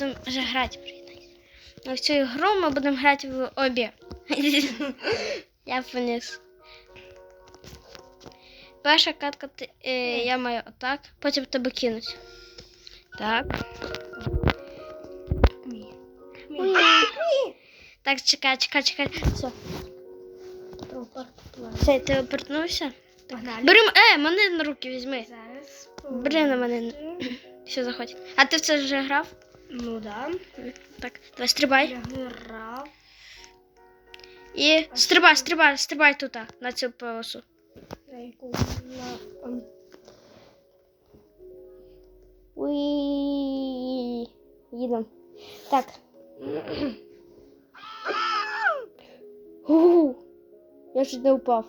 будемо вже грати. В цю гру ми будемо грати в обі. Я поніс. Перша катка е, я маю отак, потім тебе кинуть. Так. Так, чекай, чекай, чекай. Все. Все, ти обернувся? Погнали. Бери, е, мене на руки візьми. Зараз. Бери на мене. Все, заходь. А ти в це вже грав? Ну да. Так, давай стрибай. Я грав. І стрибай, стрибай, стрибай тут, на цю полосу. На яку на ем. Так. У, Я чуть не упав.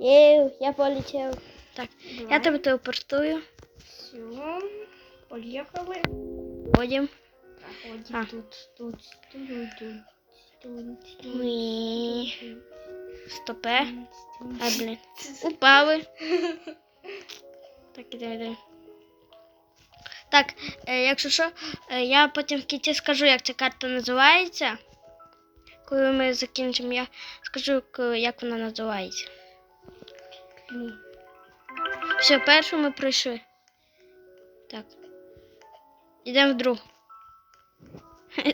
Єу, я полетів. Так, я тебе телепортую. Все. Поїхали. Ходім. Проходим А. тут, тут, тут, тут, тут, тут. Стопе. А, блін. Упали. Так, іде, іде. Так, е, якщо що, е, я потім в кінці скажу, як ця карта називається. Коли ми закінчимо, я скажу, як вона називається. Все, першу ми пройшли. Так. Йдемо в другу.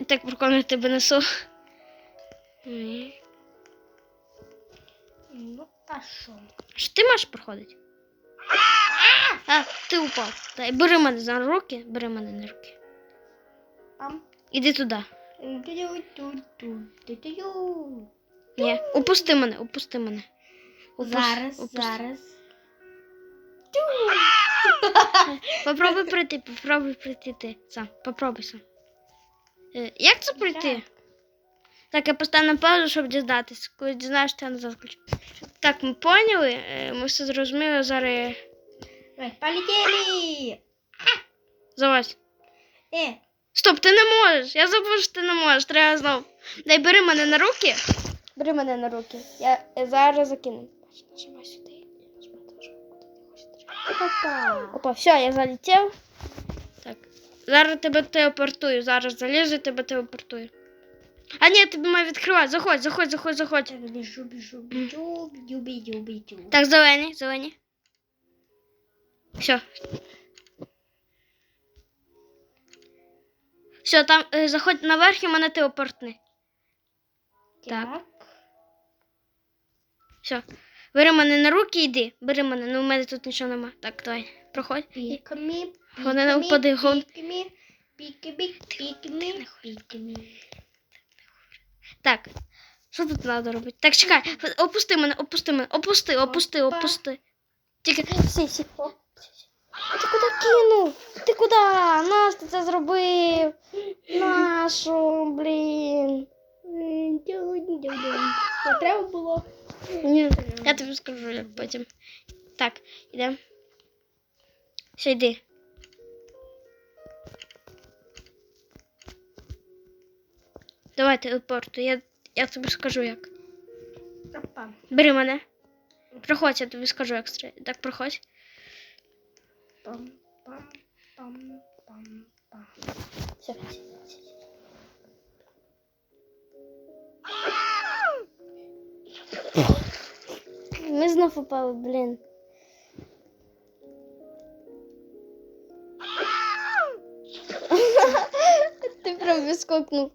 Так прикольно тебе несу. Ну, та що? Ти маєш проходити? А, ти упав. Дай, бери мене за руки, бери мене на руки. Іди туди. Ні, опусти мене, опусти мене. Опус- Зараз, опусти. зараз. Попробуй пройти, попробуй пройти ти сам. Попробуй сам. Е, Як це пройти? Так. Я поставлю на паузу, щоб дізнатися. Коли дізнаєш, то я назад включу. Так, ми поняли, е, ми все зрозуміли, зараз Давай, полетели! залазь. Э, Стоп, ти не можеш. Я забув, що ти не можеш. Треба знов. Дай бери мене на руки. Бери мене на руки. Я е, зараз закину. Нажимай сюди. Опа. Опа, все, я залетів. Так. Зараз тебе телепортую. Зараз залізу і тебе телепортую. А ні, тобі має відкривати. Заходь, заходь, заходь, заходь. Так, біжу, біжу, біжу, біжу, біжу, біжу. Так, зелені, зелені. Все. Все, там е, заходь наверх і мене телепортни. Так. Все. Бери мене на руки йди. Бери мене, ну в мене тут нічого нема. Так, давай, проходь. Головне, не впади, головне. Так. Що тут треба робити? Так, чекай, опусти мене, опусти мене, опусти, опусти, опусти. Тільки сі, сі. Сі. Ти куди кинув? Ти куди? Наш ти це зробив? Нашу, блін. Треба було. Ні, я тобі скажу як потім. Так, ідемо. Все, йди. Давай телепорту, я, я тобі скажу як. Опа. Бери мене. Проходь, я тобі скажу як стри- Так, проходь. Пам, пам, пам, пам, пам. Все. Ми знов упали, блін. Ти прям відскокнув.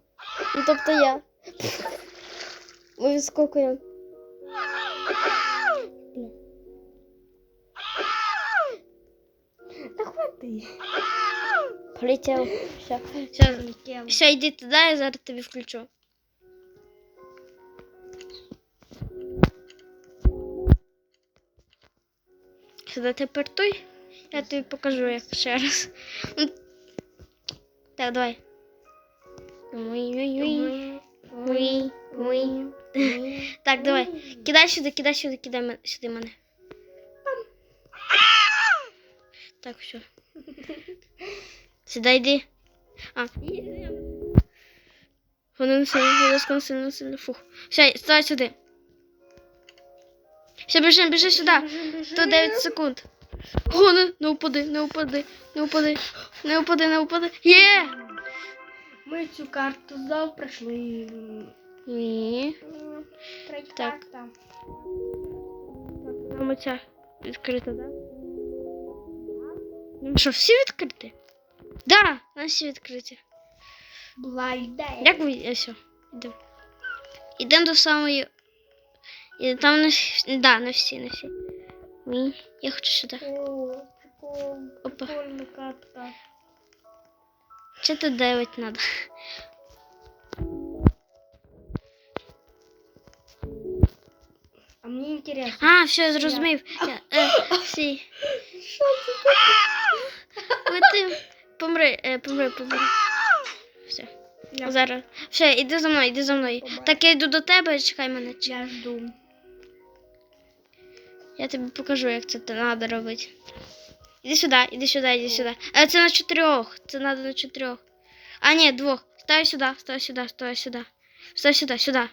Ну, тобто я. Ми відскокуємо. Блін. Та хвати. Полетів. Все. Все, Летів. все, йди туди, я зараз тобі включу. Сюди тепер той. Я тобі покажу як ще раз. Так, давай. Так, давай. Кидай сюди, кидай сюди, кидай сюди мене. Так, все. Сюди йди. А. Вони не сильно. Фух. Все, стой сюди. Все, біжи, біжи сюди. То 9 секунд. О, не, не упади, не упади, не упади, не упади, не упади. Є! Ми цю карту знов пройшли. Ні. Третя Так. карта. Нам оця відкрита, да? Ну що, всі відкриті? Да, у нас всі відкриті. Була ідея. Як ви ось, йдемо. Йдемо до самої. І там на всі. Да, на всі, на всі. Я хочу сюди. О. Опа. Картка. Чи тут 9 треба? А мені інтересно. А, все, я зрозумів. Я, е, всі. Що це таке? Ти помри, е, помри, помри. Все. Я, Зараз. Все, іди за мною, іди за мною. Так я йду до тебе, чекай мене. я жду. Я тобі покажу, як це треба робити. Іди сюди, іди сюди, іди сюди. А це на чотирьох. Це треба на чотирьох. А, ні, двох. Ставай сюди, ставай сюди, ставай сюди. Ставай сюди, сюди.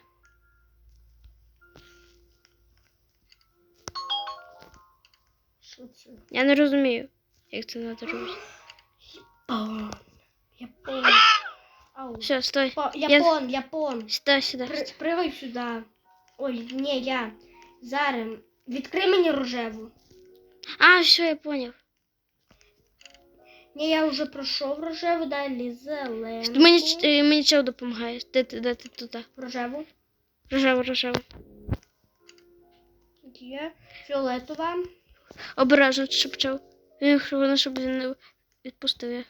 Що це? Я не розумію, як це треба робити. Япон. Япон. Ау. Все, стой. По- Я- Япон, Япон. Сюди, сюди. При, пригай сюди. Ой, ні, я. Зараз. Відкрий мені рожеву. А, все, я поняв. Ні, я вже пройшов рожеву, далі зелену. Мені, мені чого допомагаєш? Де ти, де ти туди? Рожеву. Рожево, рожево. Є. Фіолетова. Обережно, щоб почав. Він хвилину, щоб він не відпустив.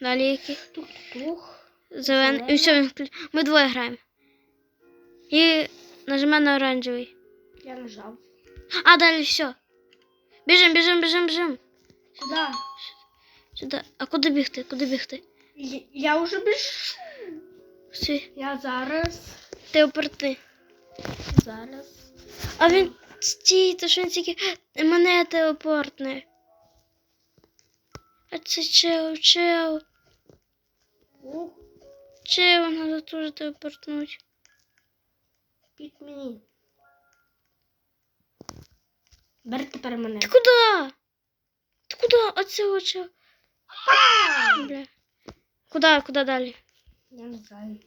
Далі який? Тух-тух. Зелений. І все, він вклю- ми двоє граємо. І нажимай на оранжевий. Я нажав. А, далі все. Біжим, біжим, біжим, біжим. Куди? Сюди. А куди бігти? Куди бігти? Я, я вже біжу. Всі. Я зараз. Ти оперти. Зараз. А він стій, то що він тільки мене телепортне. А це чел, чел. Чел, треба теж телепортнуть. Під мені. Бери тепер мене. Ти куди? Ти куди? Оце оче. Бля. Куди, куди далі? Я не знаю.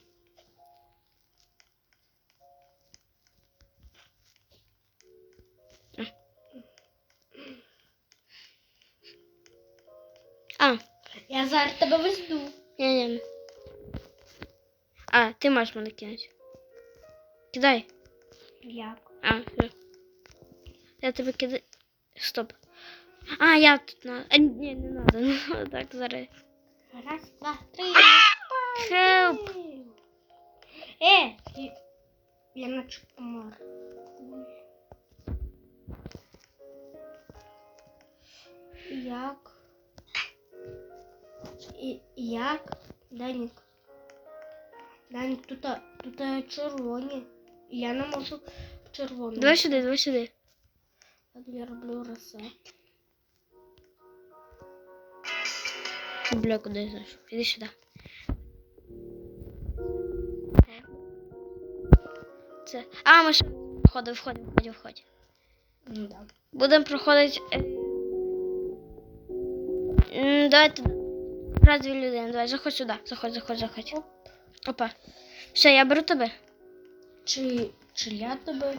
А, Я зараз тебе везду. ні, ні. А, ти можеш мене кинути. Кидай. Як? А, все. Я тебе кидаю. Стоп. А, я тут на. А, ні, не надо. Ну, так, зараз. Раз, два, три. Хелп! Е, і- я наче помер. Як? І, як? Данік. Данік, тут, тут червоні. Я не можу в червоному. Давай сюди, давай сюди. Я роблю ресет. Бля, куди я зайшов? Іди сюди. Це. А, ми ще входимо, входимо, входимо, входимо. Ну, да. Будемо проходити. е, Давайте. Раз дві людини. Давай, заходь сюди. Заходь, заходь, заходь. Оп. Опа. Все, я беру тебе. Чи, чи я тебе